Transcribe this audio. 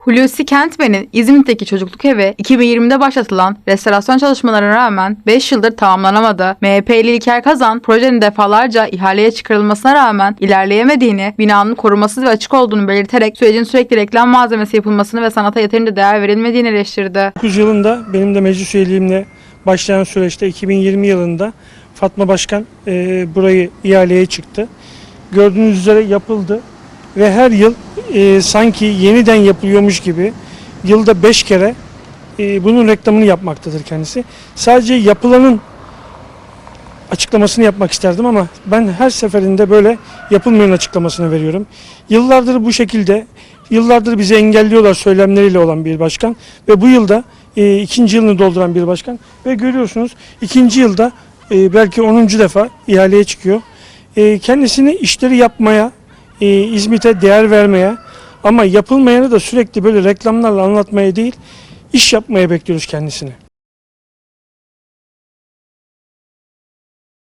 Hulusi Kentmen'in İzmit'teki çocukluk evi 2020'de başlatılan restorasyon çalışmalarına rağmen 5 yıldır tamamlanamadı. MHP'li İlker Kazan projenin defalarca ihaleye çıkarılmasına rağmen ilerleyemediğini, binanın korumasız ve açık olduğunu belirterek sürecin sürekli reklam malzemesi yapılmasını ve sanata yeterince değer verilmediğini eleştirdi. 9 yılında benim de meclis üyeliğimle başlayan süreçte 2020 yılında Fatma Başkan e, burayı ihaleye çıktı. Gördüğünüz üzere yapıldı ve her yıl e, sanki yeniden yapılıyormuş gibi yılda 5 kere e, bunun reklamını yapmaktadır kendisi. Sadece yapılanın açıklamasını yapmak isterdim ama ben her seferinde böyle yapılmayan açıklamasını veriyorum. Yıllardır bu şekilde, yıllardır bizi engelliyorlar söylemleriyle olan bir başkan ve bu yılda e, ikinci yılını dolduran bir başkan ve görüyorsunuz ikinci yılda e, belki 10. defa ihaleye çıkıyor. E, kendisini işleri yapmaya, e, İzmit'e değer vermeye ama yapılmayanı da sürekli böyle reklamlarla anlatmaya değil, iş yapmaya bekliyoruz kendisini.